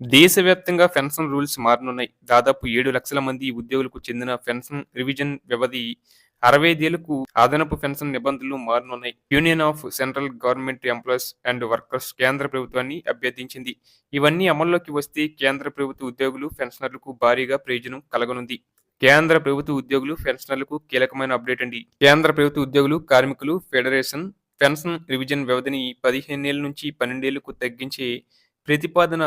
దేశవ్యాప్తంగా pension rules మారనున్నాయి. దాదాపు ఏడు లక్షల మంది ఉద్యోగులకు చెందిన పెన్షన్ రివిజన్ వ్యవధి అరవై ఐదేళ్ళకు అదనపు పెన్షన్ నిబంధనలు మారనున్నాయి. Union of central government employees and workers కేంద్ర ప్రభుత్వాన్ని అభ్యర్థించింది. ఇవన్నీ అమల్లోకి వస్తే కేంద్ర ప్రభుత్వ ఉద్యోగులు పెన్షనర్లకు భారీగా ప్రయోజనం కలగనుంది. కేంద్ర ప్రభుత్వ ఉద్యోగులు పెన్షనర్లకు కీలకమైన అప్డేట్ అండి. కేంద్ర ప్రభుత్వ ఉద్యోగులు కార్మికులు ఫెడరేషన్ పెన్షన్ రివిజన్ వ్యవధిని పదిహేనేళ్ళ నుంచి పన్నెండేళ్ళకు తగ్గించే ప్రతిపాదన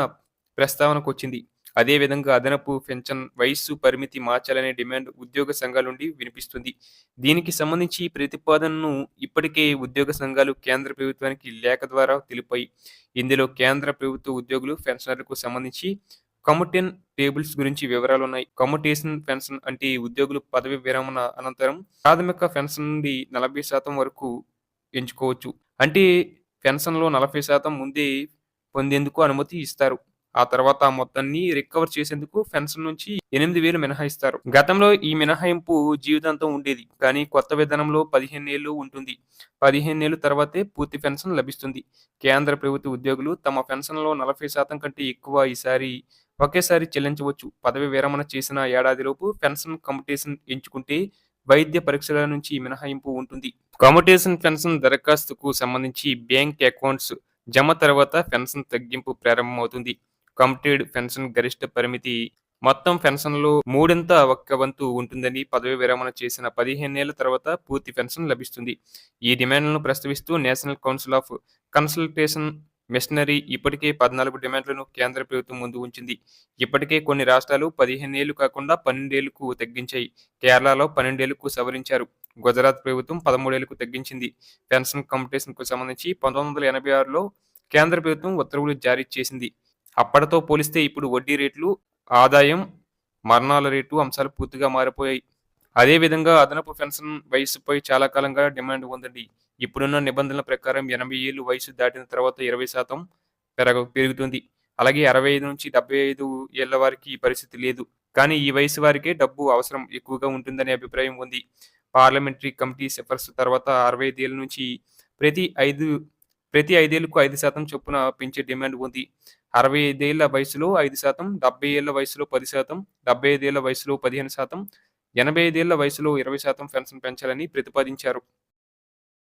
ప్రస్తావనకు వచ్చింది అదేవిధంగా అదనపు పెన్షన్ వయస్సు పరిమితి మార్చాలనే డిమాండ్ ఉద్యోగ సంఘాల నుండి వినిపిస్తుంది. దీనికి సంబంధించి ప్రతిపాదనను ఇప్పటికే ఉద్యోగ సంఘాలు కేంద్ర ప్రభుత్వానికి లేఖ ద్వారా తెలిపాయి. ఇందులో కేంద్ర ప్రభుత్వ ఉద్యోగులు పెన్షనర్లకు సంబంధించి కమ్యూటేన్ టేబుల్స్ గురించి వివరాలు ఉన్నాయి కమ్యూటేషన్ పెన్షన్ అంటే ఉద్యోగులు పదవి విరమణ అనంతరం ప్రాథమిక పెన్షన్ నుండి నలభై శాతం వరకు ఎంచుకోవచ్చు. అంటే పెన్షన్లో నలభై శాతం ముందే పొందేందుకు అనుమతి ఇస్తారు. ఆ తర్వాత ఆ మొత్తాన్ని రికవర్ చేసేందుకు పెన్షన్ నుంచి ఎనిమిది వేలు మినహాయిస్తారు. గతంలో ఈ మినహాయింపు జీవితాంతం ఉండేది కానీ కొత్త విధానంలో పదిహేను ఏళ్ళు ఉంటుంది. పదిహేను ఏళ్ళు తర్వాతే పూర్తి పెన్షన్ లభిస్తుంది. కేంద్ర ప్రభుత్వ ఉద్యోగులు తమ పెన్షన్లో నలభై శాతం కంటే ఎక్కువ ఈసారి ఒకేసారి చెల్లించవచ్చు. పదవి విరమణ చేసిన ఏడాదిలోపు పెన్షన్ కమ్యూటేషన్ ఎంచుకుంటే వైద్య పరీక్షల నుంచి మినహాయింపు ఉంటుంది. కమ్యూటేషన్ పెన్షన్ దరఖాస్తుకు సంబంధించి బ్యాంక్ అకౌంట్స్ జమ తర్వాత పెన్షన్ తగ్గింపు ప్రారంభమవుతుంది. కమ్యూటెడ్ పెన్షన్ గరిష్ట పరిమితి మొత్తం పెన్షన్లో మూడింత ఒక్క వంతు ఉంటుందని పదవి విరమణ చేసిన పదిహేనేళ్ళ తర్వాత పూర్తి పెన్షన్ లభిస్తుంది. ఈ డిమాండ్లను ప్రస్తావిస్తూ national council of consultation machinery ఇప్పటికే పద్నాలుగు డిమాండ్లను కేంద్ర ప్రభుత్వం ముందు ఉంచింది. ఇప్పటికే కొన్ని రాష్ట్రాలు పదిహేనేళ్ళు కాకుండా పన్నెండేళ్ళకు తగ్గించాయి. కేరళలో పన్నెండేళ్ళకు సవరించారు. గుజరాత్ ప్రభుత్వం పదమూడేళ్ళకు తగ్గించింది. పెన్షన్ కంపిటీషన్కు సంబంధించి పంతొమ్మిది వందల ఎనభై ఆరులో కేంద్ర ప్రభుత్వం ఉత్తర్వులు జారీ చేసింది. అప్పటితో పోలిస్తే ఇప్పుడు వడ్డీ రేట్లు ఆదాయం మరణాల రేటు అంశాలు పూర్తిగా మారిపోయాయి. అదేవిధంగా అదనపు పెన్షన్ వయసుపై చాలా కాలంగా డిమాండ్ ఉందండి. ఇప్పుడున్న నిబంధనల ప్రకారం ఎనభై ఏళ్ళు వయసు దాటిన తర్వాత ఇరవై శాతం పెరగ పెరుగుతుంది. అలాగే అరవై ఐదు నుంచి డెబ్బై ఐదు ఏళ్ళ వారికి ఈ పరిస్థితి లేదు. కానీ ఈ వయసు వారికే డబ్బు అవసరం ఎక్కువగా ఉంటుందనే అభిప్రాయం ఉంది. పార్లమెంటరీ కమిటీ సిఫార్సు తర్వాత అరవై ఐదు ఏళ్ళ నుంచి ప్రతి ఐదు ప్రతి ఐదేళ్ళకు ఐదు శాతం చొప్పున పెంచే డిమాండ్ ఉంది. అరవై ఐదేళ్ళ వయసులో ఐదు శాతం డెబ్బై ఏళ్ళ వయసులో పది శాతం డెబ్బై ఐదేళ్ళ వయసులో పదిహేను శాతం ఎనభై ఐదేళ్ళ వయసులో ఇరవై శాతం పెన్షన్ పెంచాలని ప్రతిపాదించారు.